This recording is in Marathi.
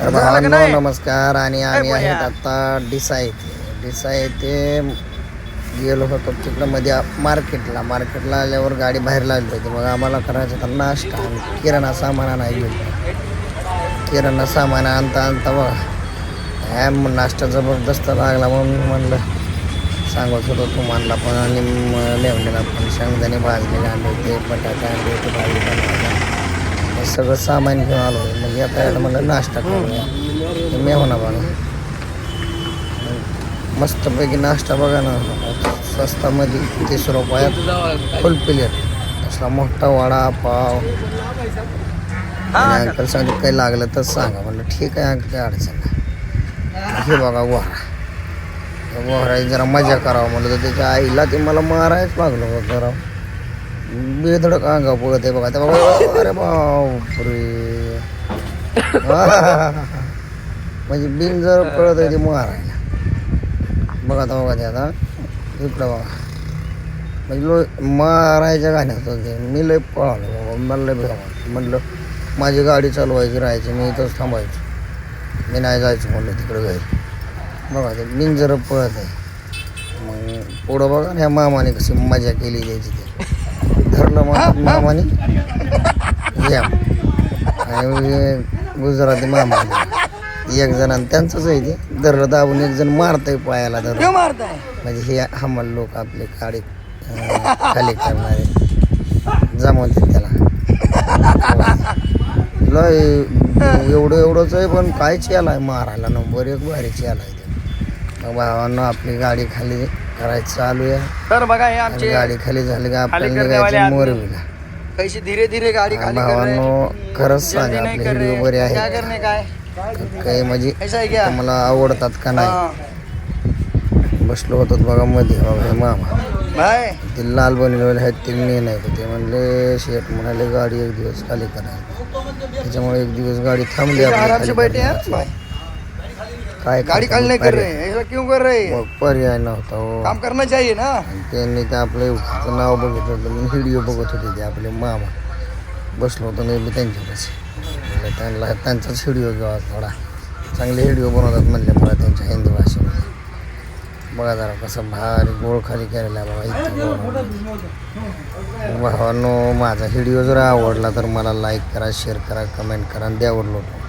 तर भावांनो नमस्कार. आणि आम्ही आहेत आता डिसा येथे डिसा येथे गेलो होतो तिकडं मध्ये मार्केटला. मार्केटला आल्यावर गाडी बाहेर लागली होती. मग आम्हाला करायचं होता नाश्ता. आणि किराणा सामान नाही गेलो किराणा सामान आणता आणता बघा. ह्या नाश्ता जबरदस्त लागला म्हणून म्हणलं सांगत होतो तुम्हाला पण. आणि लेवलेला पण शेंगदाणे भाजलेले आणले होते बटाटे आणले होते भाजी हे सगळं सामान घेऊन आलो. मग आता याला म्हणलं नाश्ता करूया ते मेहना बघा मस्तपैकी नाश्ता बघा ना. स्वस्तामध्ये तीस रुपयात फुल प्लेट असला मोठा वडा पाव. अंकल. सांगते काही लागलं तर सांगा. म्हणलं ठीक आहे अंकल काही अडचण नाही. हे बघा वारा. वाराची जरा मजा करावं म्हणलं तर त्याच्या आईला ते मला मारायच लागलं जरा. बेधडक अंगा पळत आहे बघा ते बघा अरे बापरे म्हणजे बिन जर पळत आहे ते मारायला बघा आता बघा ते आता इकडं बघा म्हणजे लो मारायच्या गाण्यात ते मी लय पळालो बाबा मला लय भेटा म्हणलं माझी गाडी चालवायची राहायची मी इथंच थांबायचो मी नाही जायचं म्हणलं तिकडं घरी बघा ते बिन जर पळत आहे मग पुढं बघा ना ह्या मामाने कशी मजा केली त्याची ते धरलं मामाने. आणि गुजराती मामा एक जण आणि त्यांचंच आहे ते. धरलं दाबून एक जण मारतंय पायाला मारताय? म्हणजे हे हमाल लोक आपले काळे खाली करणारे. जमवतात त्याला. लय एवढं एवढंच आहे पण काय चेला आहे मारायला नंबर एक भारी चेला आहे. ते भावांना आपली गाडी खाली करायची चालू आहे. तर बघा हे आमचे गाडी खाली झाली का खाली आपल्याला निघायची. मोरवीला. कैशी धीरे धीरे गाडी खाली. भावांनो खरंच सांगा आपले व्हिडिओ बरे क्या आहेत. करने का है काही म्हणजे ऐसा क्या मला आवडतात का नाही? हाँ. बसलो होतो बघा मध्ये बघा हे मामा. ते लाल बनवलेले आहेत ते मी नाही तर ते म्हणले शेठ म्हणाले गाडी एक दिवस खाली करायची. त्याच्यामुळे एक दिवस गाडी थांबली आपली खाली बैठे हैं. काय गाड़ी नहीं मग कर रहे हैं ऐसा क्यों कर रहे हैं मग पर्याय नव्हता हो. काम करना चाहिए ना. आणि त्यांनी ते आपलं नाव बघितलं होतं मी व्हिडिओ बघत होते ते आपले मामा. बसलो होतो मी त्यांच्यापाशी. म्हणलं त्यांना त्यांचाच व्हिडिओ घ्यावा थोडा. चांगले व्हिडिओ बनवतात म्हणले मला त्यांच्या हिंदी भाषेमध्ये. बघा जरा कसं भारी गोळ खाली केलेला बाबा इतकं. भावांनो माझा व्हिडिओ जर आवडला तर मला लाईक करा शेअर करा कमेंट करा आणि द्यावर लोट.